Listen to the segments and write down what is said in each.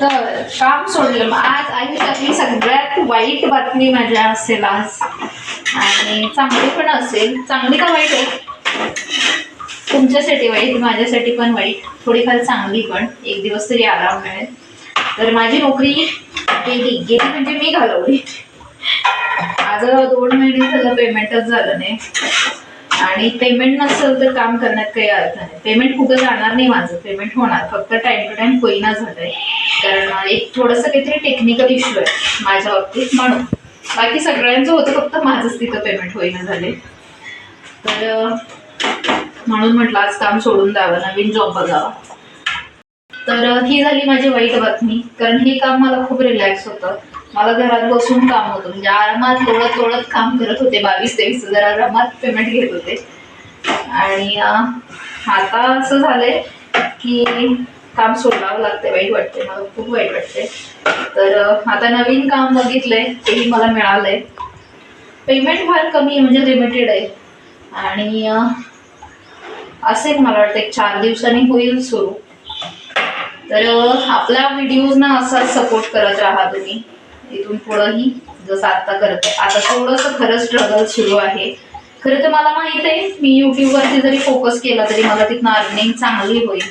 तर काम सोडलं. मग आज आयुष्यातली सगळ्यात वाईट बातमी माझ्या असेल आज. आणि चांगली पण असेल. चांगली का वाईट आहे? तुमच्यासाठी वाईट माझ्यासाठी पण वाईट. थोडीफार चांगली पण. एक दिवस तरी आराम मिळेल. तर माझी नोकरी गेली. गेली म्हणजे मी घालवली. आज दोन महिने झालं पेमेंटच झालं नाही. आणि पेमेंट नसेल तर काम करण्यात काही अर्थ नाही. पेमेंट कुठं जाणार नाही माझं पेमेंट होणार. फक्त टाइम टू टाइम होईना झालंय. कारण एक थोडंसं काहीतरी टेक्निकल इश्यू आहे माझ्या बाबतीत म्हणून. बाकी सगळ्यांचं होतं फक्त माझंच तिथं पेमेंट होईना झाले तर म्हणून म्हटलं आज काम सोडून द्यावं नवीन जॉब बघावा. तर ही झाली माझी वाईट बातमी. कारण हे काम मला खूप रिलॅक्स होतं. मला घरात बसून काम होतं. म्हणजे आरामात लोळत लोळत काम करत होते. बावीस तेवीस हजार आरामात पेमेंट घेत होते. आणि आता असं झालंय की काम सोडावं लागते वाईट वाटते मला खूप वाईट वाटते तर आता नवीन काम बघितलंय तेही मला मिळालंय. पेमेंट फार कमी आहे म्हणजे लिमिटेड आहे. आणि अं, असेल मला वाटतं एक चार दिवसांनी होईल सुरू. तर आपल्या व्हिडिओजना असाच सपोर्ट करत राहा तुम्ही. इथून पुढंही जसं आता करते आता थोडंसं खरं स्ट्रगल सुरू आहे. खरं तर मला माहीत आहे मी युट्यूबवरती जरी फोकस केला तरी मला तिथनं अर्निंग चांगली होईल.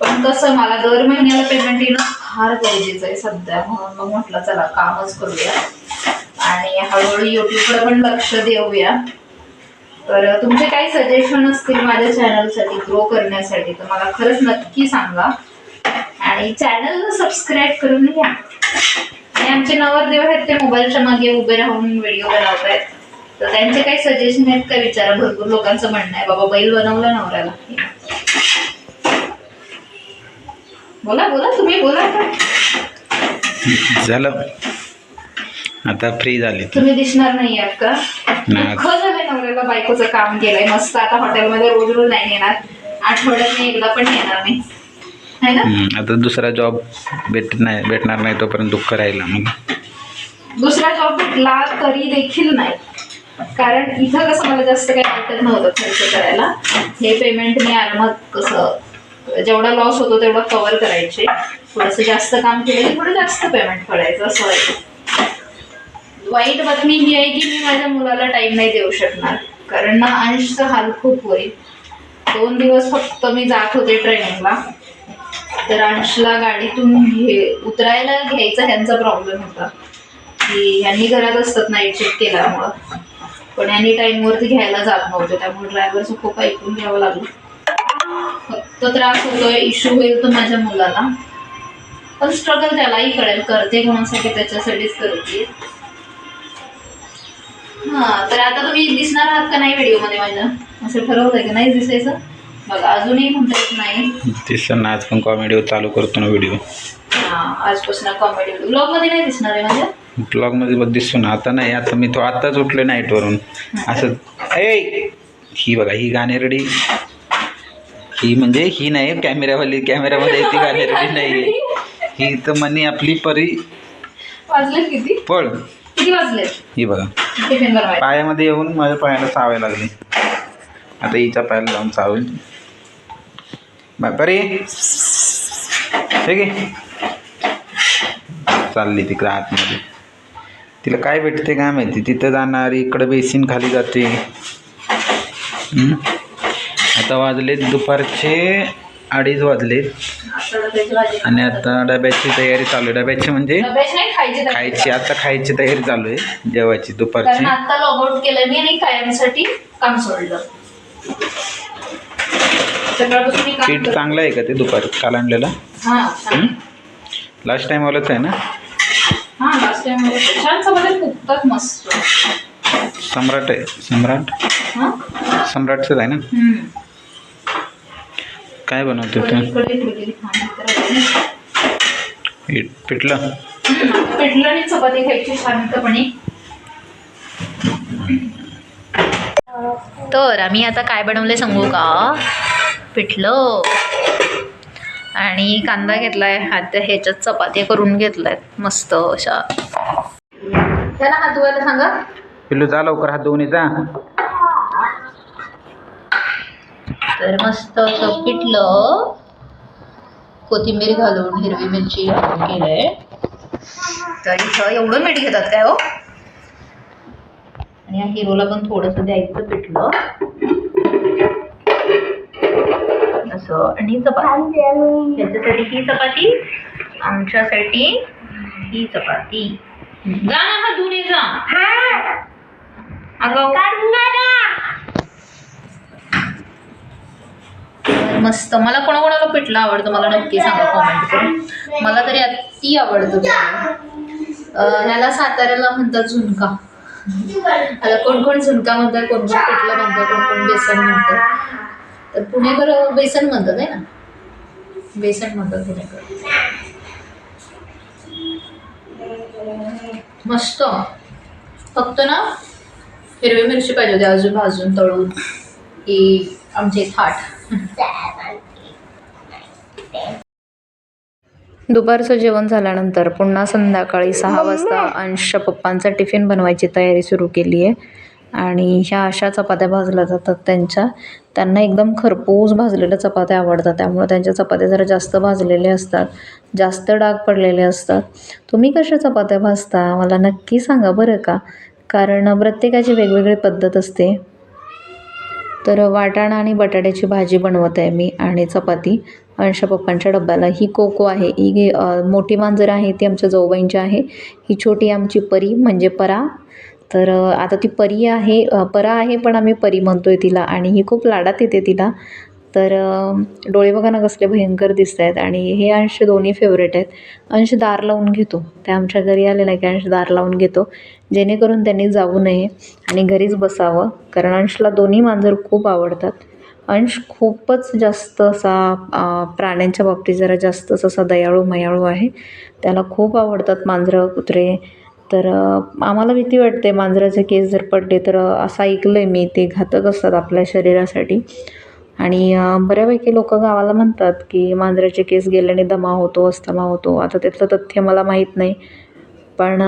पण कसं मला दर महिन्याला पेमेंट येणं फार गरजेचं आहे सध्या. म्हणून मग म्हटलं चला कामच करूया. आणि हळूहळू युट्यूबकडे पण लक्ष देऊया. तर तुमचे काही सजेशन असतील माझ्या चॅनलसाठी ग्रो करण्यासाठी तर मला खरंच नक्की सांगा. आणि चॅनल सबस्क्राईब करून घ्या. आणि आमचे नवरदेव आहेत ते मोबाईलच्या मागे उभे राहून व्हिडिओ बनवत आहेत तर त्यांचे काही सजेशन आहेत का विचारा भरपूर लोकांचं म्हणणं आहे. बाबा बैल बनवला नवऱ्याला. बोला बोला तुम्ही बोला. झालं. आता फ्री झाली तुम्ही दिसणार नाही आहात का. दुःख झालंय नवऱ्याला बायकोचं काम केलंय. मस्त आता हॉटेलमध्ये रोज रोज नाही येणार. आठवड्यात एकदा पण येणार नाही. है ना? आता दुसरा जॉब भेट नाही भेटणार नाही तोपर्यंत दुःख राहिला मग. दुसरा जॉब भेटला तरी देखील नाही. कारण इथं कसं मला जास्त काही वाटत नव्हतं खर्च करायला. हे पेमेंट मी आरामात कसं जेवढा लॉस होतो तेवढा कव्हर करायचे. थोडंसं जास्त काम केलं की थोडं जास्त पेमेंट पडायचं असं व्हायचं. वाईट बातमी ही आहे की मी माझ्या मुलाला टाइम नाही देऊ शकणार. कारण ना अंशचा हाल खूप होईल. दोन दिवस फक्त मी जात होते ट्रेनिंगला तर अंशला गाडीतून घे उतरायला घ्यायचा ह्यांचा प्रॉब्लेम होता. की यांनी घरात असतात नाईट शिफ्ट केल्यामुळं. पण यांनी टाईमवरती घ्यायला जात नव्हते त्यामुळे ड्रायव्हरचं खूप ऐकून घ्यावं लागलं. फक्त त्रास होतोय इश्यू होईल तो माझ्या मुलाला. पण स्ट्रगल त्यालाही कळेल करते कोणासाठी त्याच्यासाठीच करते. हां तर आता तुम्ही दिसणार आहात का नाही व्हिडिओमध्ये माझ्या? असं ठरवलंय का? नाही दिसायचं? बघा अजूनही म्हणता येत नाही. दिसतं ना आज पण कॉमेडी चालू करतो ना व्हिडिओ हा आजपासून कॉमेडी ब्लॉगमध्ये नाही दिसणार आहे माझ्या? ब्लॉगमध्ये बघ दिसतो ना. आता नाही आता मी तो आत्ताच उठलो नाईटवरून असं ए ही बघा ही गाणेरडी ही म्हणजे ही नाही कॅमेरावाली कॅमेरामध्ये ती गाणेरडी नाही आहे ही तर मनी आपली परी. वाजले किती? पळ. किती वाजले ही बघा. टिफिन बनवायला. पायामध्ये येऊन माझ्या पायाला चावायला लागली. आता हिच्या पायाला जाऊन चावेल. बापरे ठीक आहे. चालली तिकडं आतमध्ये. तिला काय भेटते काय माहिती? तिथं जाणार इकडं बेसिन खाली जाते. आता वाजले दुपारचे अडीच वाजले आता डब्याची भाजी आणि आता डब्याची तयारी चालू आहे. डब्याची म्हणजे? खायची आता खायची तयारी चालू आहे जेवायची दुपारची. आता लॉग आउट केलं मी आणि कायमसाठी काम सोडलं. पीठ. चांगलं आहे का ते दुपारी? काल आणलेलं? हा. लास्ट टाइम वालंच आहे ना? हा सम्राट आहे. सम्राट? हा? सम्राटचंच आहे ना? हम्म. काय बनवते तू? पिठलं? हम्म. पिठलं आणि चपाती खायची शांतपणे. तर आम्ही आता काय बनवले सांगू का? पिठलं. आणि कांदा घेतलाय. आता ह्याच्यात चपात्या करून घेतल्यात. मस्त अशा. त्याला हात धुवायला सांगा. पिल्लू जा लवकर हात धुवून जा. तर मस्त असं पिठलं. कोथिंबीर घालून हिरवी मिरची घालून केलंय. तर इथं एवढं मीठ घेतात काय हो? आणि या हिरोला पण थोडंसं द्यायचं पिठलं. आणि चपाती. ह्याच्यासाठी ही चपाती आमच्यासाठी ही चपाती. जा ना हा ये जा. अगं. मस्त. मला कोणाकोणाला पिठलं आवडतं मला नक्की सांगा कॉमेंट करून. मला तरी अति आवडतं ह्याला साताऱ्याला म्हणतात झुणका. कोण कोण झुणका म्हणतात कोण कोण पिठलं म्हणतात कोण कोण बेसन म्हणतात. तर पुणेकर बेसन म्हणतात आहे ना? बेसन म्हणतात पुणेकर. मस्त. फक्त ना हिरवी मिरची पाहिजे होती अजून भाजून तळून. ही आमची थाट. दुपारचं जेवण झाल्यानंतर पुन्हा संध्याकाळी सहा वाजता अंशच्या पप्पांचा टिफिन बनवायची तयारी सुरू केली आहे आणि ह्या अशा चपात्या भाजल्या जातात त्यांच्या. त्यांना एकदम खरपूस भाजलेल्या चपात्या आवडतात. त्यामुळे त्यांच्या चपात्या जरा जास्त भाजलेल्या असतात जास्त डाग पडलेले असतात. तुम्ही कशा चपात्या भाजता? मला नक्की सांगा बरं का? कारण प्रत्येकाची वेगवेगळी पद्धत असते. तर वाटाणा आणि बटाट्याची भाजी बनवत आहे मी आणि चपाती. अंशा पप्पांच्या डब्याला ही कोको आहे. ही घे मोठी मांजर आहे ती आमच्या जाऊबाईंची आहे. ही छोटी आमची परी म्हणजे परा. तर आता ती परी आहे परा आहे पण आम्ही परी म्हणतो आहे तिला आणि ही खूप लाडात येते तिला. तर डोळे बघा ना कसले भयंकर दिसत आहेत आणि हे अंश दोन्ही फेवरेट आहेत. अंश दार लावून घेतो. ते आमच्या घरी आले नाही की अंश दार लावून घेतो. जेणेकरून त्यांनी जाऊ नये आणि घरीच बसावं कारण अंशला दोन्ही मांजर खूप आवडतात. अंश खूपच जास्त असा प्राण्यांच्या बाबतीत जरा जास्तच असा दयाळू मयाळू आहे. त्याला खूप आवडतात मांजरं कुत्रे. तर आम्हाला भीती वाटते मांजराचे केस जर पडले तर असं ऐकलं आहे मी ते घातक असतात आपल्या शरीरासाठी. आणि बऱ्यापैकी लोक गावाला म्हणतात की मांजराचे केस गेल्याने दमा होतो अस्थमा होतो. आता त्यातलं तथ्य मला माहीत नाही. पण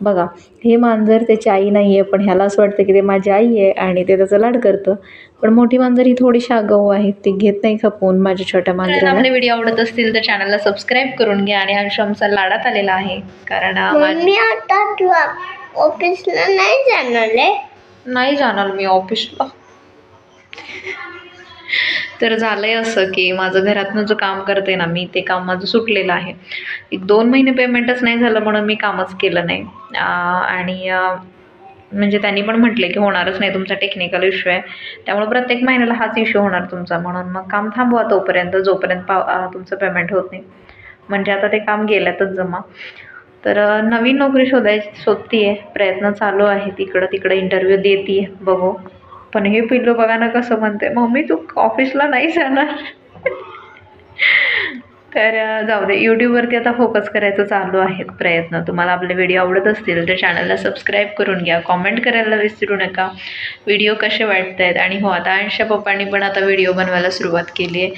बघा हे मांजर त्याची आई नाही आहे पण ह्याला असं वाटतं की ते माझी आई आहे आणि ते त्याचं लाड करतं. पण मोठी मांजर ही थोडीशी आगाऊ आहे ती घेत नाही खपवून माझ्या छोट्या मांजराला आपले व्हिडिओ आवडत असतील तर चॅनलला सबस्क्राईब करून घ्या आणि अंश आमचा लाडात आलेला आहे. कारण मम्मी आता तू ऑफिसला नाही जाणार नाही जाणार मी ऑफिसला. तर झालं आहे असं की माझं घरातनं जो काम करते ना मी ते काम माझं सुटलेलं आहे. एक दोन महिने पेमेंटच नाही झालं म्हणून मी कामच केलं नाही. आणि म्हणजे त्यांनी पण म्हटले की होणारच नाही तुमचा टेक्निकल इश्यू आहे. त्यामुळे प्रत्येक महिन्याला हाच इश्यू होणार तुमचा. म्हणून मग काम थांबवा तोपर्यंत जोपर्यंत पाव तुमचं पेमेंट होत नाही. म्हणजे आता ते काम गेल्यातच जमा. तर नवीन नोकरी शोधायची शोधती आहे प्रयत्न चालू आहे तिकडं तिकडं इंटरव्ह्यू देते बघू. पण हे पिल्लू बघा ना कसं म्हणते मम्मी तू ऑफिसला नाही जाणार. तर जाऊ दे. यूट्यूबवरती आता फोकस करायचं चालू आहेत प्रयत्न. तुम्हाला आपले व्हिडिओ आवडत असतील तर चॅनलला सबस्क्राईब करून घ्या. कॉमेंट करायला विसरू नका. व्हिडिओ कसे वाटत आहेत आणि हो आता अंशा पप्पांनी पण आता व्हिडिओ बनवायला सुरुवात केली आहे.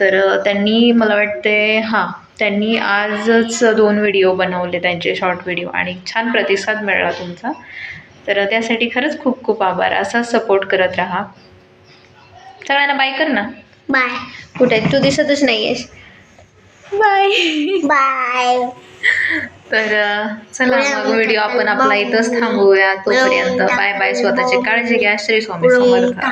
तर त्यांनी मला वाटते हां त्यांनी आजच दोन व्हिडिओ बनवले त्यांचे शॉर्ट व्हिडिओ आणि छान प्रतिसाद मिळाला तुमचा. तर त्यासाठी खरंच खूप खूप आभार. असाच सपोर्ट करत राहा. सगळ्यांना बाय कर ना. बाय कुठे? तू दिसतच नाही आहेस बाय बाय तर चला मग व्हिडिओ आपण आपला इथंच थांबवूया तोपर्यंत बाय बाय स्वतःची काळजी घ्या. श्री स्वामी समर्थ.